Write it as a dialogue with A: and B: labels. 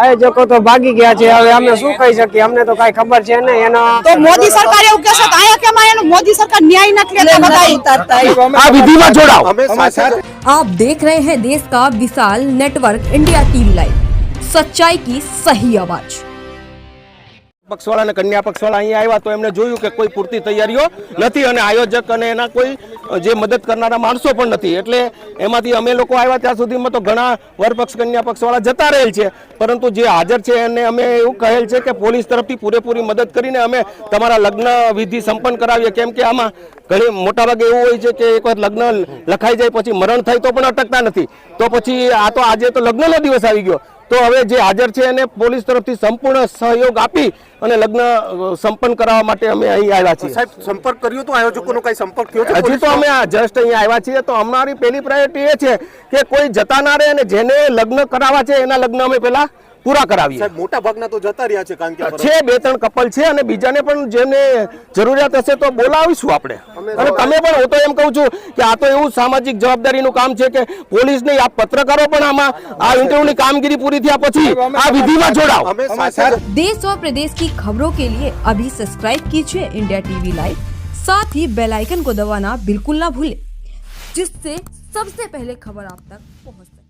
A: આયોજકો તો ભાગી ગયા છે. હવે અમે શું કહી શકીએ? અમને તો કઈ ખબર છે ને એનો
B: તો મોદી સરકાર એવું કહેશે તો આયા કેમ આયા મોદી સરકાર ન્યાય નથી લેતા બધા
C: આ વિધિમાં જોડાઓ.
D: આપ દેખ રહે હે દેશ કા વિશાલ નેટવર્ક ઇન્ડિયા ટીવી લાઈવ. સચ્ચાઈ કી સહી આવાજ
C: પક્ષવાળા અને કન્યા પક્ષવાળા અહીંયા આવ્યા તો એમને જોયું કે કોઈ પૂરતી તૈયારીઓ નથી અને આયોજક અને એના કોઈ જે મદદ કરનારા માણસો પણ નથી. એટલે એમાંથી અમે લોકો આવ્યા ત્યાં સુધીમાં તો ઘણા વરપક્ષ કન્યા પક્ષવાળા જતા રહેલ છે. પરંતુ જે હાજર છે એને અમે એવું કહેલ છે કે પોલીસ તરફથી પૂરેપૂરી મદદ કરીને અમે તમારા લગ્ન વિધિ સંપન્ન કરાવીએ. કેમ કે આમાં ઘણી મોટાભાગે એવું હોય છે કે એકવાર લગ્ન લખાઈ જાય પછી મરણ થાય તો પણ અટકતા નથી. તો પછી આ તો આજે તો લગ્નનો દિવસ આવી ગયો. તો હવે જે હાજર છે એને પોલીસ તરફથી સંપૂર્ણ સહયોગ આપી અને લગ્ન સંપન્ન કરાવવા માટે અમે અહીં આવ્યા છીએ.
E: સાહેબ સંપર્ક કર્યો તો આયોજકોનો કઈ સંપર્ક થયો છે
C: હજી તો અમે જસ્ટ અહીંયા આવ્યા છીએ. તો અમારી પહેલી પ્રાયોરિટી એ છે કે કોઈ જતા ના રહે અને જેને લગ્ન કરાવવા છે એના લગ્ન અમે પહેલા પૂરા કરાવીએ
E: સાહેબ મોટા ભાગના તો જતા રહ્યા છે કારણ કે
C: છે બે ત્રણ કપલ છે અને બીજાને પણ જેને જરૂરિયાત હશે તો બોલાવીશું આપણે અને તમે પણ હું તો એમ કહું છું કે આ તો એવું સામાજિક જવાબદારીનું કામ છે કે પોલીસ નહીં આ પત્રકારો પણ આમાં આ ઇન્ટરવ્યુની કામગીરી પૂરી થયા પછી આ વિધિમાં જોડાઓ
E: અમે સાથે
D: देश और प्रदेश की खबरों के लिए अभी सब्सक्राइब कीजिए इंडिया टीवी लाइव साथ ही बेल आइकन को दबाना बिल्कुल ना भूलें जिससे सबसे पहले खबर आप तक पहुंच